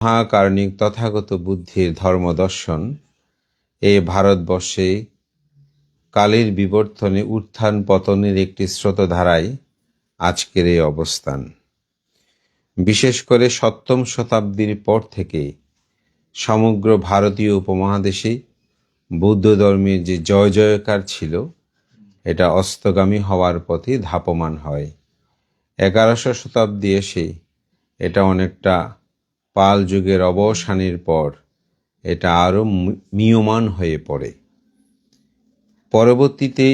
মহাকারণিক তথাগত বুদ্ধির ধর্মদর্শন এ ভারতবর্ষে কালের বিবর্তনে উত্থান পতনের একটি স্রোতধারায় আজকের এই অবস্থান। বিশেষ করে সপ্তম শতাব্দীর পর থেকে সমগ্র ভারতীয় উপমহাদেশে বৌদ্ধ ধর্মের যে জয় জয়কার ছিল, এটা অস্তগামী হওয়ার পথে ধাপমান হয়। এগারোশো শতাব্দী এসে এটা অনেকটা পাল যুগের অবসানের পর এটা আরও মিয়মান হয়ে পড়ে। পরবর্তীতে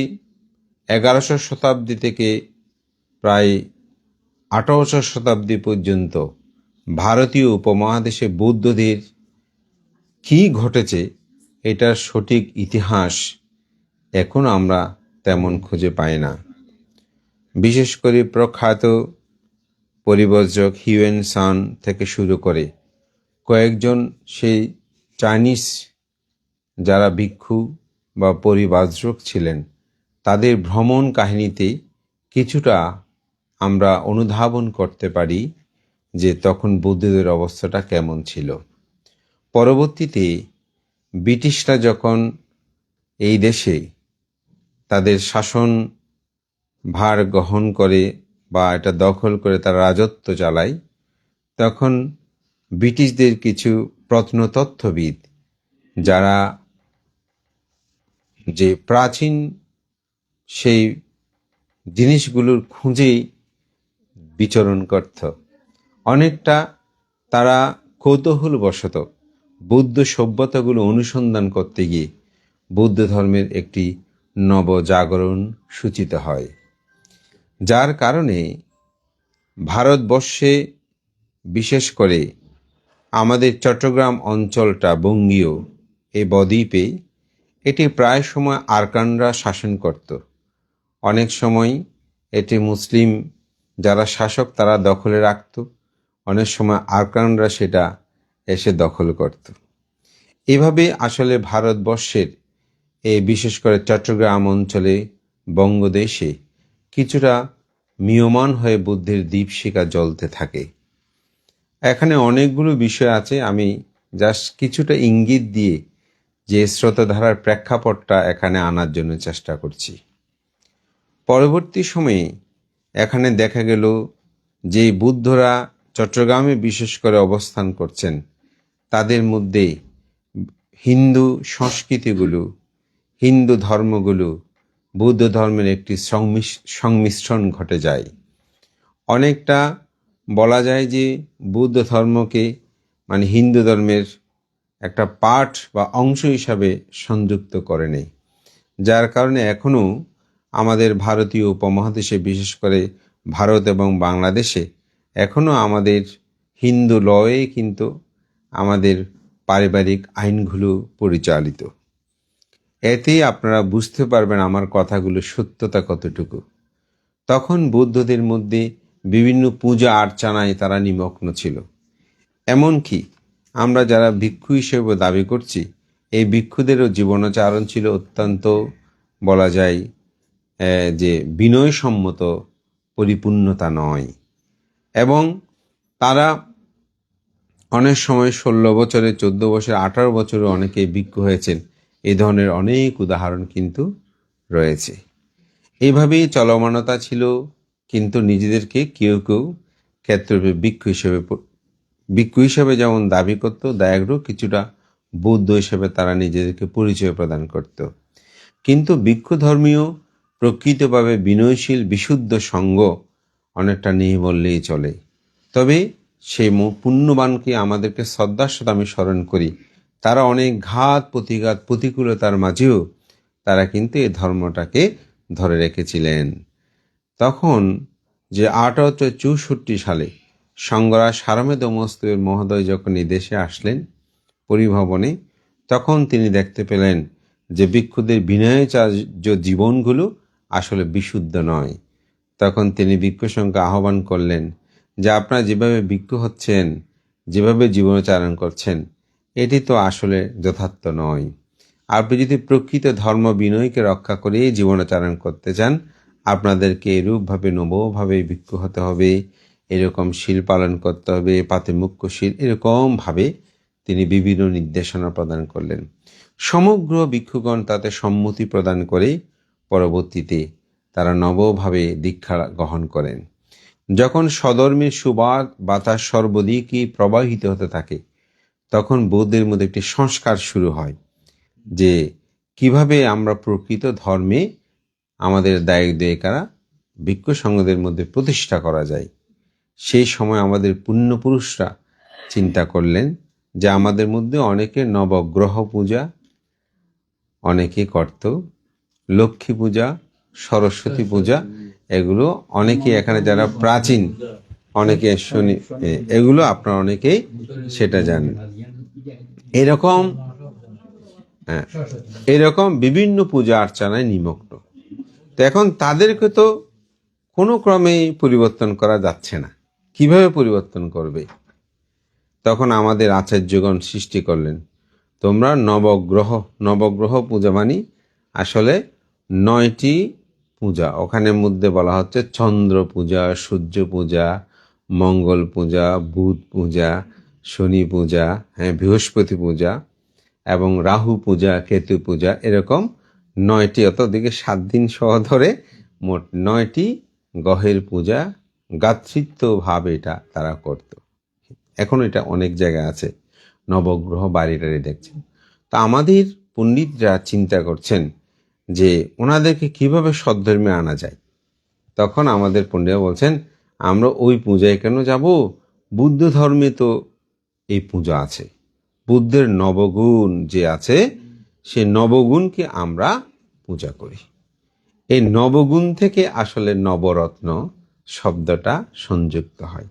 এগারোশো শতাব্দী থেকে প্রায় আঠারোশো শতাব্দী পর্যন্ত ভারতীয় উপমহাদেশে বৌদ্ধদের কী ঘটেছে এটার সঠিক ইতিহাস এখন আমরা তেমন খুঁজে পাই না। বিশেষ করে প্রখ্যাত পরিবর্জক হিউয়েন সান থেকে শুরু করে কয়েকজন সেই চাইনিজ যারা ভিক্ষু বা পরিবাজক ছিলেন, তাদের ভ্রমণ কাহিনীতে কিছুটা আমরা অনুধাবন করতে পারি যে তখন বুদ্ধদের অবস্থাটা কেমন ছিল। পরবর্তীতে ব্রিটিশরা যখন এই দেশে তাদের শাসন ভার গ্রহণ করে বা এটা দখল করে তারা রাজত্ব চালায়, তখন ব্রিটিশদের কিছু প্রত্নতত্ত্ববিদ যারা যে প্রাচীন সেই জিনিসগুলোর খুঁজেই বিচরণ করত। অনেকটা তারা কৌতূহলবশত বৌদ্ধ সভ্যতাগুলো অনুসন্ধান করতে গিয়ে বৌদ্ধ ধর্মের একটি নবজাগরণ সূচিত হয়। যার কারণে ভারতবর্ষে, বিশেষ করে আমাদের চট্টগ্রাম অঞ্চলটা বঙ্গীয় এ বদ্বীপে, এটি প্রায় সময় আরকানরা শাসন করত। অনেক সময় এটি মুসলিম যারা শাসক তারা দখলে রাখত। অনেক সময় আরকানরা সেটা এসে দখল করত। এভাবে আসলে ভারতবর্ষের এই বিশেষ করে চট্টগ্রাম অঞ্চলে বঙ্গদেশে কিছুটা মিয়মান হয়ে বুদ্ধির দীপশিকা জ্বলতে থাকে। এখানে অনেকগুলো বিষয় আছে, আমি জাস্ট কিছুটা ইঙ্গিত দিয়ে যে স্রোতধারার প্রেক্ষাপটটা এখানে আনার জন্য চেষ্টা করছি। পরবর্তী সময়ে এখানে দেখা গেল যে বুদ্ধরা চট্টগ্রামে বিশেষ করে অবস্থান করছেন, তাদের মধ্যে হিন্দু সংস্কৃতিগুলো, হিন্দু ধর্মগুলো বৌদ্ধ ধর্মের একটি সংমিশ্রণ ঘটে যায়। অনেকটা বলা যায় যে বৌদ্ধ ধর্মকে মানে হিন্দু ধর্মের একটা পাঠ বা অংশ হিসাবে সংযুক্ত করে নেই। যার কারণে এখনও আমাদের ভারতীয় উপমহাদেশে, বিশেষ করে ভারত এবং বাংলাদেশে, এখনও আমাদের হিন্দু লয়ে কিন্তু আমাদের পারিবারিক আইনগুলো পরিচালিত। এতেই আপনারা বুঝতে পারবেন আমার কথাগুলো সত্যতা কতটুকু। তখন বৌদ্ধদের মধ্যে বিভিন্ন পূজা আর্চনায় তারা নিমগ্ন ছিল। এমনকি আমরা যারা ভিক্ষু হিসেবে দাবি করছি, এই ভিক্ষুদেরও জীবনাচারণ ছিল অত্যন্ত বলা যায় যে বিনয়সম্মত, পরিপূর্ণতা নয়। এবং তারা অনেক সময় ষোলো বছরে, চোদ্দ বছর, আঠারো বছরে অনেকে ভিক্ষু হয়েছেন। এই ধরনের অনেক উদাহরণ কিন্তু রয়েছে। এইভাবেই চলমানতা ছিল, কিন্তু নিজেদেরকে কেউ কেউ ক্ষেত্রবে ভিক্ষু হিসেবে ভিক্ষু হিসেবে যেমন দাবি করত দায়াগ্র কিছুটা বৌদ্ধ হিসেবে তারা নিজেদেরকে পরিচয় প্রদান করত। কিন্তু ভিক্ষু ধর্মীয় প্রকৃতভাবে বিনয়শীল, বিশুদ্ধ সঙ্গ অনেকটা নেই বললেই চলে। তবে সেই পুণ্যবানকে আমাদেরকে শ্রদ্ধার সাথে আমি স্মরণ করি। তারা অনেক ঘাত প্রতিঘাত প্রতিকূলতার মাঝেও তারা কিন্তু এই ধর্মটাকে ধরে রেখেছিলেন। তখন যে আঠারোশো চৌষট্টি সালে সঙ্গরা সারমেদ মস্তুয়ের মহোদয় যখন এই দেশে আসলেন পরিভবনে, তখন তিনি দেখতে পেলেন যে ভিক্ষুদের বিনয়চার্য জীবনগুলো আসলে বিশুদ্ধ নয়। তখন তিনি ভিক্ষু সংখ্যা আহ্বান করলেন যে, আপনারা যেভাবে ভিক্ষু হচ্ছেন, যেভাবে জীবনচারণ করছেন এটি তো আসলে যথার্থ নয়। আপনি যদি প্রকৃত ধর্ম বিনয়কে রক্ষা করে জীবনাচারণ করতে চান, আপনাদেরকে এরূপভাবে নবভাবে ভিক্ষু হতে হবে, এরকম শিল পালন করতে হবে পাতে মুখ্য শিল, এরকমভাবে তিনি বিভিন্ন নির্দেশনা প্রদান করলেন। সমগ্র ভিক্ষুগণ তাতে সম্মতি প্রদান করে পরবর্তীতে তারা নবভাবে দীক্ষা গ্রহণ করেন। যখন সদর্মের সুবাদ বাতাস সর্বদিকই প্রবাহিত হতে থাকে তখন বৌদ্ধের মধ্যে একটি সংস্কার শুরু হয় যে কীভাবে আমরা প্রকৃত ধর্মে আমাদের দায়িক দেয়িকারা ভিক্ষু সংঘদের মধ্যে প্রতিষ্ঠা করা যায়। সেই সময় আমাদের পুণ্যপুরুষরা চিন্তা করলেন যে আমাদের মধ্যে অনেকে নবগ্রহ পূজা, অনেকে করত, লক্ষ্মী পূজা, সরস্বতী পূজা, এগুলো অনেকে এখানে যারা প্রাচীন অনেকে শনি এ- এগুলো আপনারা অনেকেই সেটা জানেন। এরকম হ্যাঁ এরকম বিভিন্ন পূজা অর্চনায় নিমগ্ন। তো এখন তাদেরকে তো কোনো ক্রমেই পরিবর্তন করা যাচ্ছে না। কীভাবে পরিবর্তন করবে? তখন আমাদের আচার্যগণ সৃষ্টি করলেন তোমরা নবগ্রহ নবগ্রহ পূজা মানি আসলে নয়টি পূজা। ওখানে মধ্যে বলা হচ্ছে চন্দ্র পূজা সূর্য পূজা মঙ্গল পূজা, বুধ পূজা, শনি পূজা হ্যাঁ বৃহস্পতি পূজা এবং রাহু পূজা, কেতু পূজা এরকম নয়টি অত দিকে সাত দিন সহ ধরে মোট নয়টি গহের পূজা গাত্রিত্বভাবে এটা তারা করত। এখন এটা অনেক জায়গায় আছে, নবগ্রহ বাড়ি টাড়ি দেখছেন। তো আমাদের পণ্ডিতরা চিন্তা করছেন যে ওনাদেরকে কীভাবে সদ্ধর্মে আনা যায়? তখন আমাদের পণ্ডিতরা বলছেন আমরা ওই পূজায় কেন যাব? বুদ্ধ ধর্মে তো এই পূজা আছে। বুদ্ধের নবগুণ যে আছে, সে নবগুণকে আমরা পূজা করি। এই নবগুণ থেকে আসলে নবরত্ন শব্দটা সংযুক্ত হয়।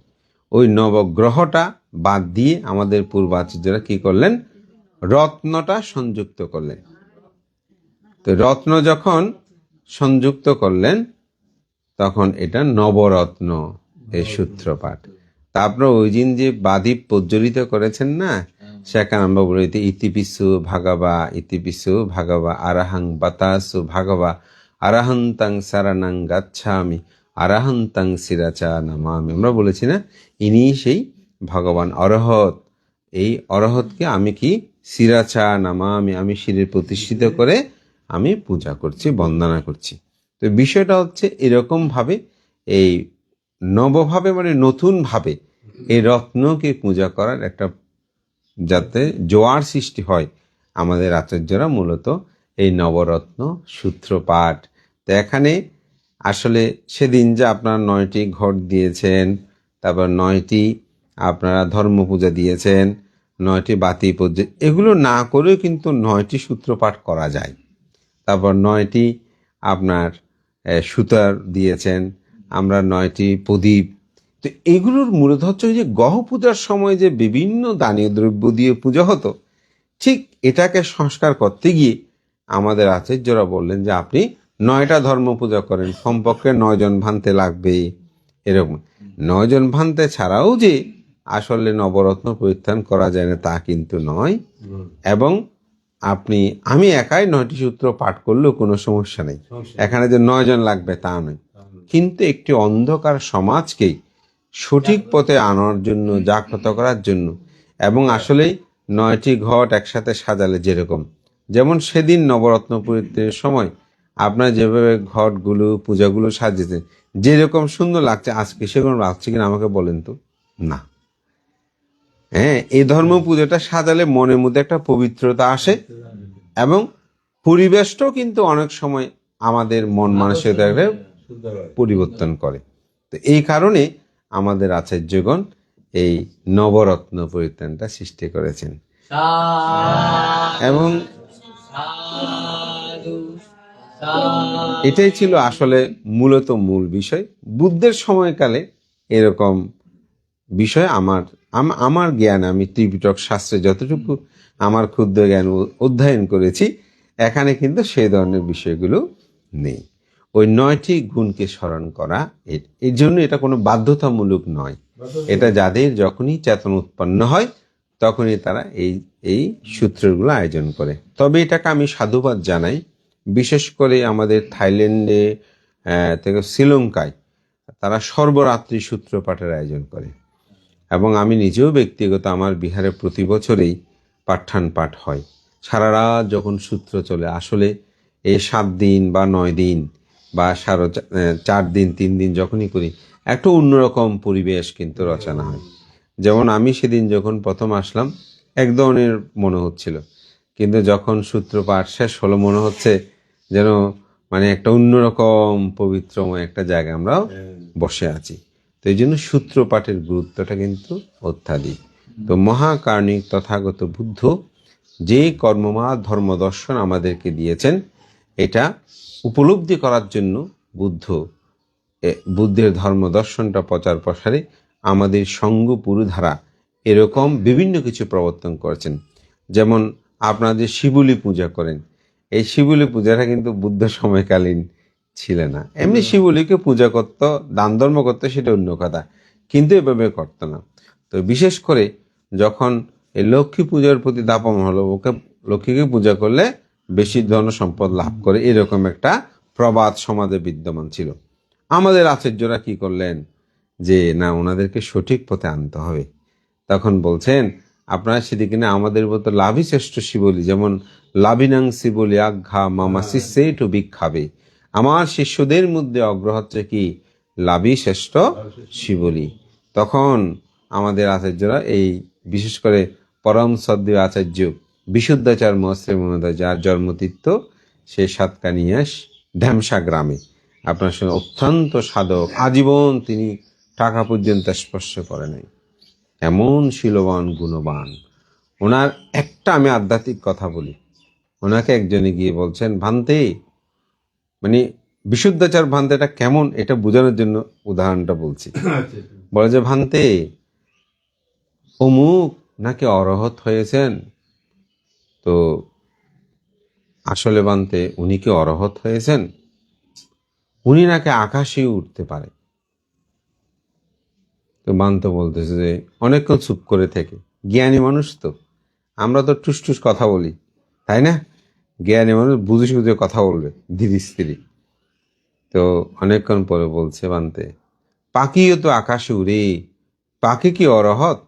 ওই নবগ্রহটা বাদ দিয়ে আমাদের পূর্বাচার্যরা কি করলেন? রত্নটা সংযুক্ত করলেন। তো রত্ন যখন সংযুক্ত করলেন তখন এটা নবরত্ন এই সূত্রপাঠ তারপর ওই দিন যে বাদীপ প্রজ্বলিত করেছেন না সেখানে আমরা বলিতে ইতিপিসু ভাগাবা ইতিপিসু ভাগাবা আরাহাং বাতাসু ভাগাবা আরাহান্তাং সারানাং গাচ্ছামি আরাহান্তাং সিরাচা নামামি। আমরা বলেছি না ইনি সেই ভগবান অরহত। এই অরহতকে আমি কি সিরাচা নামামি আমি শিরে প্রতিষ্ঠিত করে আমি পূজা করছি বন্দনা করছি। তো বিষয়টা হচ্ছে এরকম ভাবে এই নবভাবে মানে নতুন ভাবে এই রত্নকে পূজা করার একটা যাতে জোয়ার সৃষ্টি হয় আমাদের আচার্যরা মূলত এই নবরত্ন, সূত্রপাঠ। তো এখানে আসলে সেদিন যে আপনারা নয়টি ঘট দিয়েছেন, তারপর নয়টি আপনারা ধর্ম পূজা দিয়েছেন, নয়টি বাতি পূজা, এগুলো না করেও কিন্তু নয়টি সূত্রপাঠ করা যায়। তারপর নয়টি আপনার সুতার দিয়েছেন। আমরা নয়টি প্রদীপ। তো এগুলোর মূলত হচ্ছে যে গহ পূজার সময় যে বিভিন্ন দানীয় দ্রব্য দিয়ে পুজো হতো ঠিক এটাকে সংস্কার করতে গিয়ে আমাদের আচার্যরা বললেন যে আপনি নয়টা ধর্ম পূজা করেন কমপক্ষে নয়জন ভান্তে লাগবে। এরকম। নয়জন ভান্তে ছাড়াও যে আসলে নবরত্ন পরিত্রাণ করা যায় না তা কিন্তু নয়। এবং আপনি আমি একাই নয়টি সূত্র পাঠ করলেও কোনো সমস্যা নেই। এখানে যে নয়জন লাগবে তা নয়। কিন্তু একটি অন্ধকার সমাজকেই সঠিক পথে আনার জন্য জাগ্রত করার জন্য এবং আসলে নয়টি ঘট একসাথে সাজালে যেরকম। যেমন সেদিন নবরত্ন পরিত্রের সময় আপনার যেভাবে ঘটগুলো পূজাগুলো সাজিয়েছেন যেরকম সুন্দর লাগছে আজকে সেরকম লাগছে কিনা আমাকে বলেন তো? না। হ্যাঁ এই ধর্ম পুজোটা সাজালে মনের মধ্যে একটা পবিত্রতা আসে এবং পরিবেশটাও কিন্তু অনেক সময় আমাদের মন মানসিকতাকে পরিবর্তন করে। তো এই কারণে আমাদের আচার্যগণ এই নবরত্ন পরিত্রাণটা সৃষ্টি করেছেন। এবং এটাই ছিল আসলে মূলত মূল বিষয়। বুদ্ধের সময়কালে এরকম বিষয় আমার আমার জ্ঞান আমি ত্রিপিটক শাস্ত্রে যতটুকু আমার ক্ষুদ্র জ্ঞান অধ্যয়ন করেছি এখানে কিন্তু সেই ধরনের বিষয়গুলো নেই। ওই নয়টি গুণকে স্মরণ করা এর জন্য এটা কোনো বাধ্যতামূলক নয়। এটা যাদের যখনই চেতন উৎপন্ন হয় তখনই তারা এই এই সূত্রগুলো আয়োজন করে। তবে এটাকে আমি সাধুবাদ জানাই। বিশেষ করে আমাদের থাইল্যান্ডে থেকে শ্রীলঙ্কায় তারা সর্বরাত্রি সূত্রপাঠের আয়োজন করে। এবং আমি নিজেও ব্যক্তিগত আমার বিহারে প্রতি বছরেই পাঠান পাঠ হয়। সারা রাত যখন সূত্র চলে আসলে এই সাত দিন বা নয় দিন বা চা- চার দিন তিন দিন যখনই করি একটা অন্যরকম পরিবেশ কিন্তু রচনা হয়। যেমন আমি সেদিন যখন প্রথম আসলাম এক ধরনের মনে হচ্ছিল। কিন্তু যখন সূত্রপাঠ শেষ হলো মনে হচ্ছে যেন মানে একটা অন্যরকম পবিত্রময় একটা জায়গায় আমরা বসে আছি। তো এই জন্য সূত্রপাঠের গুরুত্বটা কিন্তু অত্যাধিক। তো মহাকার্ণিক তথাগত বুদ্ধ যে কর্মমা ধর্ম দর্শন আমাদেরকে দিয়েছেন, এটা উপলব্ধি করার জন্য বুদ্ধ বুদ্ধের ধর্ম দর্শনটা প্রচার প্রসারে আমাদের সঙ্গ পুরুধারা এরকম বিভিন্ন কিছু প্রবর্তন করেছেন। যেমন আপনারা যে শিবুলি পূজা করেন, এই শিবুলি পূজাটা কিন্তু বুদ্ধ সময়কালীন ছিল না। এমনি শিবলিকে পূজা করত, দান ধর্ম করতো, সেটা অন্য কথা। কিন্তু এভাবে করত না। তো বিশেষ করে যখন এই লক্ষ্মী পূজার প্রতি দাপম হলো, ওকে লক্ষ্মীকে পূজা করলে বেশি ধন সম্পদ লাভ করে, এরকম একটা প্রবাদ সমাজে বিদ্যমান ছিল। আমাদের আচার্যরা কি করলেন? যে, না, ওনাদেরকে সঠিক পথে আনতে হবে। তখন বলছেন, আপনারা সেদিকে না, আমাদের মতো লাভই শ্রেষ্ঠ শিবলি। যেমন লাভিনাং শিবলি আঘা মামা শিষ্যে টু বিক্ষাবে আমার শিষ্যদের মধ্যে অগ্র হচ্ছে কি? লাভই শ্রেষ্ঠ শিবলি। তখন আমাদের আচার্যরা এই, বিশেষ করে পরম সদ্য আচার্য বিশুদ্ধাচার মহস্ত্রী মহোদয় যার জন্মতীর্থ, সে সাতকানিয়াস ঢ্যামসা গ্রামে। আপনার সঙ্গে অত্যন্ত সাধক, আজীবন তিনি টাকা পর্যন্ত স্পর্শ করে নাই। এমন শিলবান, গুণবান। ওনার একটা আমি আধ্যাত্মিক কথা বলি। ওনাকে একজনে গিয়ে বলছেন, ভান্তে মানে বিশুদ্ধাচার ভান্তেটা কেমন এটা বোঝানোর জন্য উদাহরণটা বলছি। বলে যে ভান্তে অমুক নাকি অরহত হয়েছেন? তো আসলে ভান্তে উনি কি অরহত হয়েছেন? উনি নাকি আকাশে উঠতে পারে। তো বান্ত বলতেছে যে অনেকক্ষণ চুপ করে থেকে। জ্ঞানী মানুষ তো। আমরা তো টুস টুস কথা বলি তাই না? জ্ঞানী মানুষ বুঝে সুঝে কথা বলবে ধীরে স্ত্রী। তো অনেকক্ষণ পরে বলছে বানতে, পাখিও তো আকাশে উড়ে, পাখি কি অরহত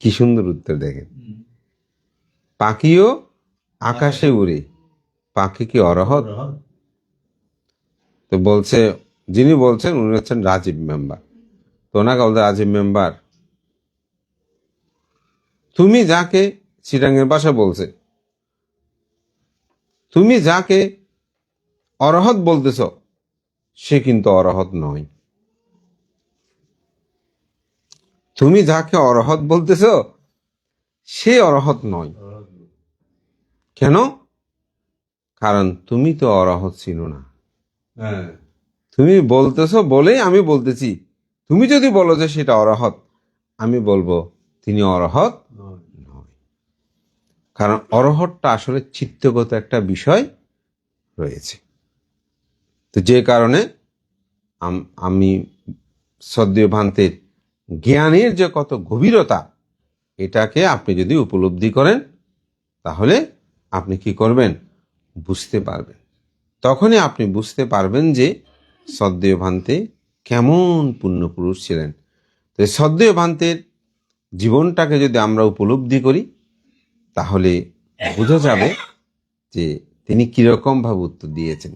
কি সুন্দর উত্তর দেখেন। পাখিও আকাশে উড়ে, পাখি কি অরহত তো বলছে, যিনি বলছেন উনি হচ্ছেন রাজীব মেম্বার। তো ওনাকে বলতে রাজীব মেম্বার, তুমি যাকে চিরাঙ্গের বাসা বলছে। তুমি যাকে অরহত বলতেছ সে কিন্তু অরহত নয়। তুমি যাকে অরহত বলতেছ সে অরহত নয়। কেন? কারণ তুমি তো অরহত ছিল না। হ্যাঁ। তুমি বলতেছো বলেই আমি বলতেছি। তুমি যদি বলো যে সেটা অরহত আমি বলব তিনি অরহত কারণ অরহরটা আসলে চিত্তগত একটা বিষয় রয়েছে। তো যে কারণে আমি সদ্য ভান্তের জ্ঞানের যে কত গভীরতা, এটাকে আপনি যদি উপলব্ধি করেন, তাহলে আপনি কি করবেন? বুঝতে পারবেন। তখনই আপনি বুঝতে পারবেন যে সদ্দেয় ভান্তে কেমন পুণ্যপুরুষ ছিলেন। তো এই সদ্দেয় ভান্তের জীবনটাকে যদি আমরা উপলব্ধি করি তাহলে বোঝা যাবে যে তিনি কীরকম ভাবে উত্তর দিয়েছেন।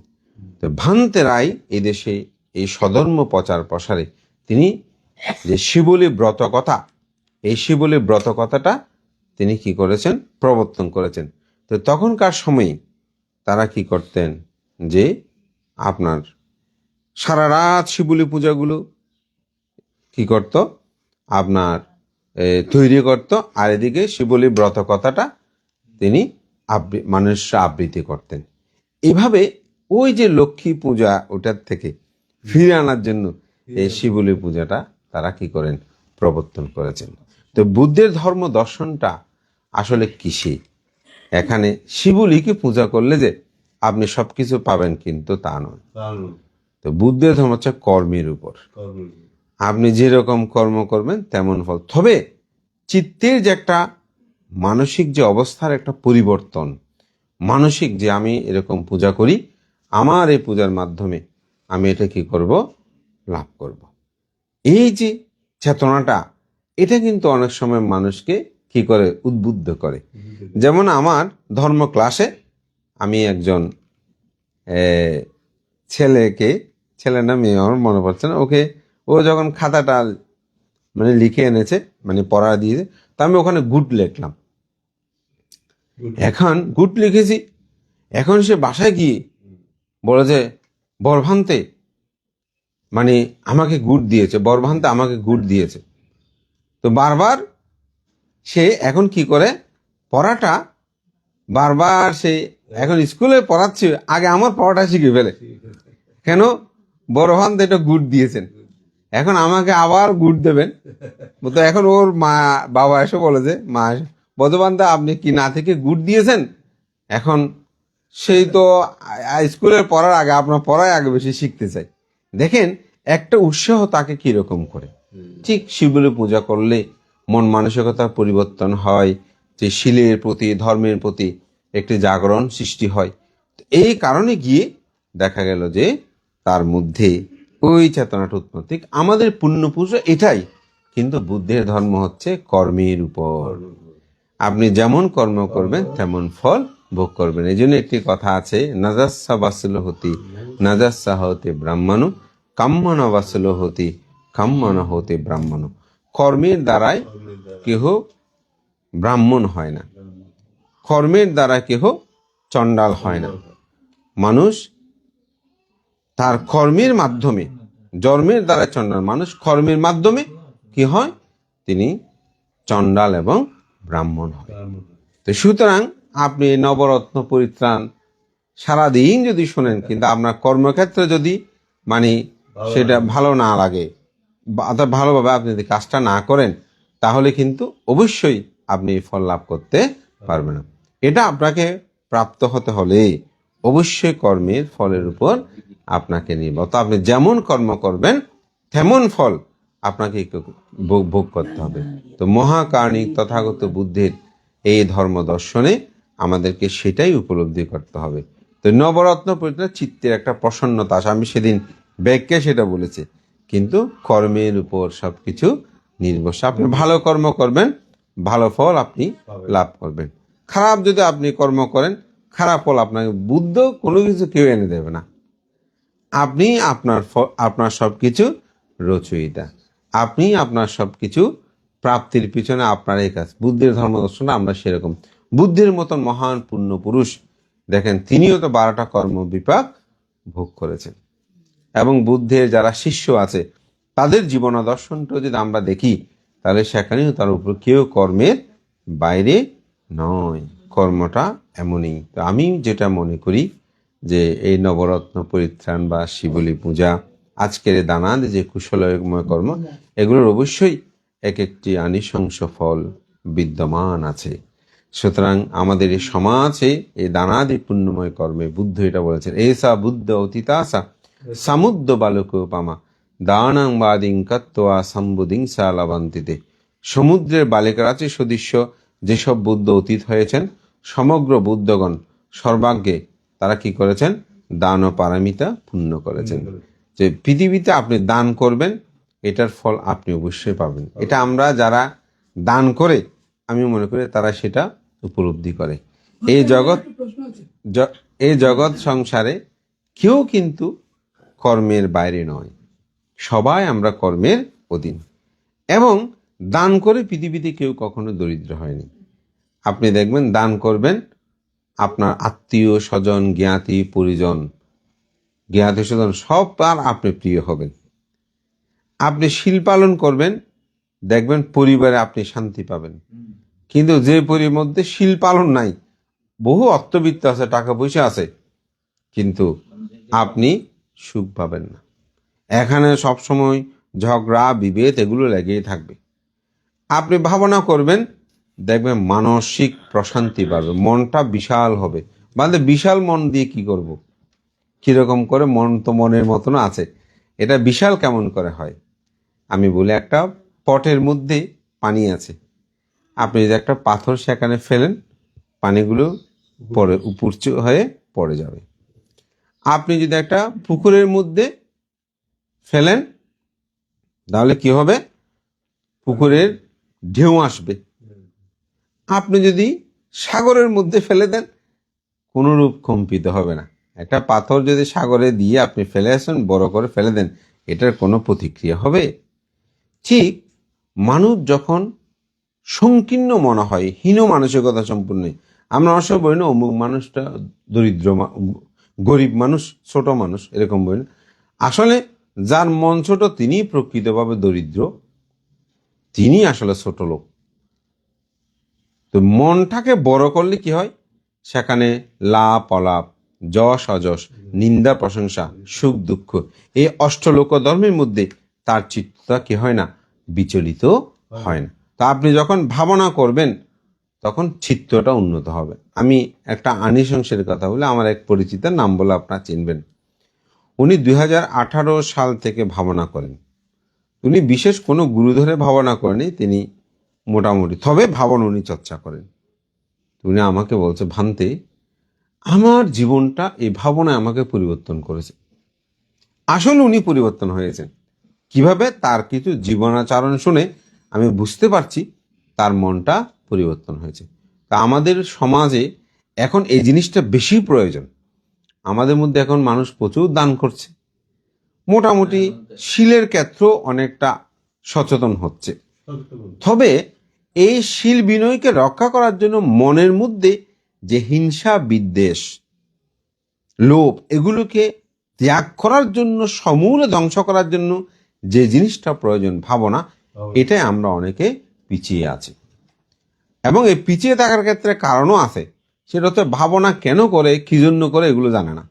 তো ভান্তে রায় এই দেশে, এই সধর্ম প্রচার প্রসারে তিনি যে শিবলী ব্রত কথা এই শিবলী ব্রত কথাটা তিনি কি করেছেন? প্রবর্তন করেছেন। তো তখনকার সময়ে তারা কি করতেন যে আপনার সারা রাত শিবুলি পূজাগুলো কি করত? আপনার তৈরি করত আর এদিকে শিবলি ব্রত কথাটা তিনি আবৃ- মানুষরা আবৃত্তি করতেন। এভাবে ওই যে লক্ষ্মী পূজা ওটার থেকে ফিরে আনার জন্য এই শিবলি পূজাটা তারা কি করেন? প্রবর্তন করেছেন। তো বুদ্ধের ধর্ম দর্শনটা আসলে কিসে? এখানে শিবলিকে পূজা করলে যে আপনি সবকিছু পাবেন কিন্তু তা নয়। তো বুদ্ধের ধর্ম হচ্ছে কর্মের উপর। আপনি যেরকম কর্ম করবেন তেমন ফল। তবে চিত্তের যে একটা মানসিক যে অবস্থার একটা পরিবর্তন, মানসিক যে আমি এরকম পূজা করি, আমার এই পূজার মাধ্যমে আমি এটা কি করব? লাভ করব। এই যে চেতনাটা, এটা কিন্তু অনেক সময় মানুষকে কি করে? উদ্বুদ্ধ করে। যেমন আমার ধর্ম ক্লাসে আমি একজন ছেলেকে ছেলে না মেয়ে আমার মনে পড়ছে না, ওকে ও যখন খাতাটা মানে লিখে এনেছে মানে পড়া দিয়েছে তা আমি ওখানে গুড লিখলাম। এখন গুড লিখেছি। এখন সে বাসায় গিয়ে বলে যে বরভান্তে মানে আমাকে গুড দিয়েছে বরভান্তে আমাকে গুড দিয়েছে। তো বারবার সে এখন কি করে পড়াটা বারবার সে এখন স্কুলে পড়াচ্ছে আগে আমার পড়াটা শিখে ফেলে। কেন? বরভান্তে এটা গুড দিয়েছেন। এখন আমাকে আবার গুড দেবেন। তো এখন ওর মা বাবা এসে বলে যে মা এসে বধবান্ধা আপনি কি না থেকে গুড দিয়েছেন? এখন সেই তো স্কুলের পড়ার আগে আপনার পড়ায় আগে বেশি শিখতে চাই। দেখেন একটা উৎসাহ তাকে কীরকম করে? ঠিক শিবলি পূজা করলে মন মানসিকতার পরিবর্তন হয় যে শিলের প্রতি ধর্মের প্রতি একটি জাগরণ সৃষ্টি হয়। এই কারণে গিয়ে দেখা গেল যে তার মধ্যে ওই চেতনাটা উৎপত্তি আমাদের পুণ্য পুজো এটাই। কিন্তু বুদ্ধের ধর্ম হচ্ছে কর্মের উপর। আপনি যেমন কর্ম করবেন, তেমন ফল ভোগ করবেন। এই জন্য একটি কথা আছে, নাজাসা বাসল হতি নাজাসা হতে ব্রাহ্মণ, কাম্মন বাসল হতি কাম্মন হতে ব্রাহ্মণ। কর্মের দ্বারাই কেহ ব্রাহ্মণ হয় না। কর্মের দ্বারা কেহ চণ্ডাল হয় না। মানুষ তার কর্মের মাধ্যমে, জন্মের দ্বারা চণ্ডাল মানুষ কর্মের মাধ্যমে কি হয়? তিনি চণ্ডাল এবং ব্রাহ্মণ হয় তো সুতরাং আপনি নবরত্ন পরিত্রাণ সারাদিন যদি শোনেন, কিন্তু আপনার কর্মক্ষেত্রে যদি মানে সেটা ভালো না লাগে অর্থাৎ ভালোভাবে আপনি যদি কাজটা না করেন, তাহলে কিন্তু অবশ্যই আপনি ফল লাভ করতে পারবেন না। এটা আপনাকে প্রাপ্ত হতে হলে অবশ্যই কর্মের ফলের উপর আপনাকে নির্ভর। তো আপনি যেমন কর্ম করবেন তেমন ফল আপনাকে ভোগ করতে হবে। তো মহাকারণিক তথাগত বুদ্ধের এই ধর্ম দর্শনে আমাদেরকে সেটাই উপলব্ধি করতে হবে। তো নবরত্ন পরিত্রাণ চিত্তের একটা প্রসন্নতা আসে আমি সেদিন ব্যাগকে সেটা বলেছি। কিন্তু কর্মের উপর সব কিছু নির্ভরশীল। আপনি ভালো কর্ম করবেন ভালো ফল আপনি লাভ করবেন। খারাপ যদি আপনি কর্ম করেন খারাপ ফল আপনাকে, বুদ্ধ কোনো কিছু কেউ এনে দেবে না। আপনি আপনার আপনার সবকিছু রচয়িতা। আপনি আপনার সবকিছু প্রাপ্তির পিছনে আপনার এই কাজ। বুদ্ধের ধর্ম দর্শন আমরা সেরকম। বুদ্ধের মতন মহান পূর্ণ পুরুষ, দেখেন, তিনিও তো বারোটা কর্ম বিপাক ভোগ করেছেন। এবং বুদ্ধের যারা শিষ্য আছে, তাদের জীবন দর্শনটা যদি আমরা দেখি, তাহলে সেখানেও তার উপর কেউ কর্মের বাইরে নয়। কর্মটা এমনই। তো আমি যেটা মনে করি যে এই নবরত্ন পরিত্রাণ বা শিবলী পূজা, আজকের দানাদ, যে কুশলময় কর্ম, এগুলোর অবশ্যই এক একটি আনিশংস ফল বিদ্যমান আছে। সুতরাং আমাদের এই সমাজে এই দানাদি পুণ্যময় কর্মে বুদ্ধ এটা বলেছেন, এসা বুদ্ধ অতীতাসা সামুদ্র বালক পামা দানাং বাদিং কত্তয়া সম্বুদিং সালাবান্তিতে সমুদ্রের বালিকার আছে সদৃশ্য যেসব বুদ্ধ অতীত হয়েছেন সমগ্র বুদ্ধগণ সর্বাগ্যে তারা কি করেছেন? দান ও পারামিতা পূর্ণ করেছেন। যে পৃথিবীতে আপনি দান করবেন এটার ফল আপনি অবশ্যই পাবেন। এটা আমরা যারা দান করে আমি মনে করি তারা সেটা উপলব্ধি করে। এই জগৎ এই জগৎ সংসারে কেউ কিন্তু কর্মের বাইরে নয়। সবাই আমরা কর্মের অধীন। এবং দান করে পৃথিবীতে কেউ কখনো দরিদ্র হয়নি। আপনি দেখবেন দান করবেন আপনার আত্মীয় স্বজন, জ্ঞাতি, পরিজন, জ্ঞাতি স্বজন, সব আর আপনি প্রিয় হবেন। আপনি শিল পালন করবেন, দেখবেন পরিবারে আপনি শান্তি পাবেন। কিন্তু যে পরির মধ্যে শিল পালন নাই, বহু অর্থবিত্ত আছে, টাকা পয়সা আছে, কিন্তু আপনি সুখ পাবেন না। এখানে সবসময় ঝগড়া, বিভেদ এগুলো লেগেই থাকবে। আপনি ভাবনা করবেন, দেখবেন মানসিক প্রশান্তি পাবে মনটা বিশাল হবে। বাদে বিশাল মন দিয়ে কি করব? কীরকম করে মন তো মনের মতন আছে। এটা বিশাল কেমন করে হয়? আমি বলি, একটা পটের মধ্যে পানি আছে। আপনি যদি একটা পাথর সেখানে ফেলেন, পানিগুলো পরে উপর হয়ে পড়ে যাবে। আপনি যদি একটা পুকুরের মধ্যে ফেলেন, তাহলে কি হবে? পুকুরের ঢেউ আসবে। আপনি যদি সাগরের মধ্যে ফেলে দেন কোনো রূপ কম্পিত হবে না। একটা পাথর যদি সাগরে দিয়ে আপনি ফেলে আসেন, বড় করে ফেলে দেন, এটার কোনো প্রতিক্রিয়া হবে? ঠিক মানুষ যখন সংকীর্ণ মনে হয়, হীন মানসিকতা সম্পূর্ণ, আমরা অবশ্য বলি না, অমুক মানুষটা দরিদ্র গরিব মানুষ, ছোট মানুষ, এরকম বলি না। আসলে যার মন ছোট তিনি প্রকৃতভাবে দরিদ্র। তিনি আসলে ছোট লোক। তো মনটাকে বড় করলে কি হয়? সেখানে লাভ অলাপ, যশ, অযশ, নিন্দা, প্রশংসা, সুখ, দুঃখ এই অষ্টলোক ধর্মের মধ্যে তার চিত্তটা কি হয় না? বিচলিত হয় না। তা আপনি যখন ভাবনা করবেন, তখন চিত্তটা উন্নত হবে। আমি একটা আনিসংসের কথা বলে, আমার এক পরিচিতের নাম বলে আপনারা চিনবেন। উনি দু হাজার আঠারো সাল থেকে ভাবনা করেন। উনি বিশেষ কোনো গুরু ধরে ভাবনা করেনি, তিনি মোটামুটি, তবে ভাবন উনি চর্চা করেন। উনি আমাকে বলছে, ভান্তে, আমার জীবনটা এই ভাবনায় আমাকে পরিবর্তন করেছে। আসলে উনি পরিবর্তন হয়েছেন কীভাবে? তার কিছু জীবনাচরণ শুনে আমি বুঝতে পারছি, তার মনটা পরিবর্তন হয়েছে। তা আমাদের সমাজে এখন এই জিনিসটা বেশি প্রয়োজন। আমাদের মধ্যে এখন মানুষ প্রচুর দান করছে। মোটামুটি শিলের ক্ষেত্র অনেকটা সচেতন হচ্ছে। তবে এই শিল বিনয়কে রক্ষা করার জন্য মনের মধ্যে যে হিংসা বিদ্বেষ লোভ এগুলোকে ত্যাগ করার জন্য সমূলে ধ্বংস করার জন্য যে জিনিসটা প্রয়োজন ভাবনা এটাই আমরা অনেকে পিছিয়ে আছি। এবং এই পিছিয়ে থাকার ক্ষেত্রে কারণও আছে। সেটা হচ্ছে ভাবনা কেন করে কি জন্য করে এগুলো জানে না।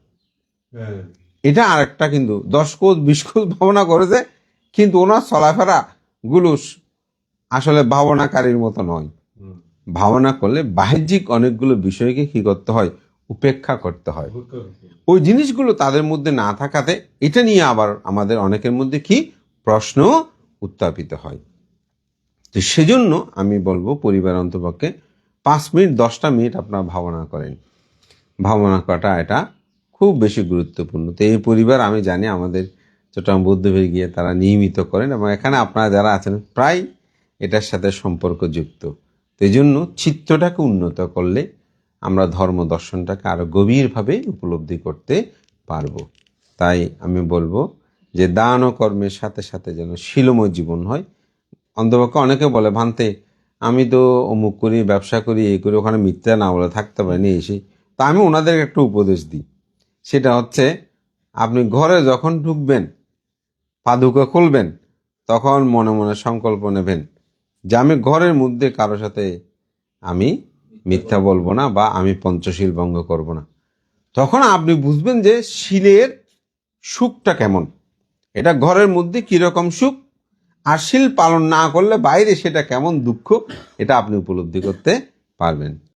এটা আরেকটা কিন্তু। দশ কোষ বিশ কোষ ভাবনা করেছে কিন্তু ওনার চলাফেরা গুলো আসলে ভাবনাকারীর মতো নয়। ভাবনা করলে বাহ্যিক অনেকগুলো বিষয়কে কি করতে হয়। উপেক্ষা করতে হয়। ওই জিনিসগুলো তাদের মধ্যে না থাকাতে এটা নিয়ে আবার আমাদের অনেকের মধ্যে কি প্রশ্ন উত্থাপিত হয়। তো সেজন্য আমি বলব পরিবার অন্তপক্ষে পাঁচ মিনিট দশটা মিনিট আপনারা ভাবনা করেন। ভাবনা করাটা এটা খুব বেশি গুরুত্বপূর্ণ। তো এই পরিবার, আমি জানি আমাদের চট্টগ্রাম বৌদ্ধভীর গিয়ে তারা নিয়মিত করেন এবং এখানে আপনারা যারা আছেন প্রায় এটার সাথে সম্পর্ক যুক্ত। তো এই জন্য চিত্তটাকে উন্নত করলে আমরা ধর্ম দর্শনটাকে আরও গভীরভাবে উপলব্ধি করতে পারব। তাই আমি বলব যে দান ও কর্মের সাথে সাথে যেন শিলময় জীবন হয়। অন্তপক্ষে অনেকে বলে, ভান্তে, আমি তো অমুক করি, ব্যবসা করি, এই করি, ওখানে মিথ্যা না বলে থাকতে পারিনি, এসে। তা আমি ওনাদেরকে একটু উপদেশ দিই। সেটা হচ্ছে, আপনি ঘরে যখন ঢুকবেন পাদুকা খুলবেন, তখন মনে মনে সংকল্প নেবেন যে আমি ঘরের মধ্যে কারও সাথে আমি মিথ্যা বলব না বা আমি পঞ্চশীল ভঙ্গ করব না। তখন আপনি বুঝবেন যে শিলের সুখটা কেমন। এটা ঘরের মধ্যে কীরকম সুখ, আর শিল পালন না করলে বাইরে সেটা কেমন দুঃখ, এটা আপনি উপলব্ধি করতে পারবেন।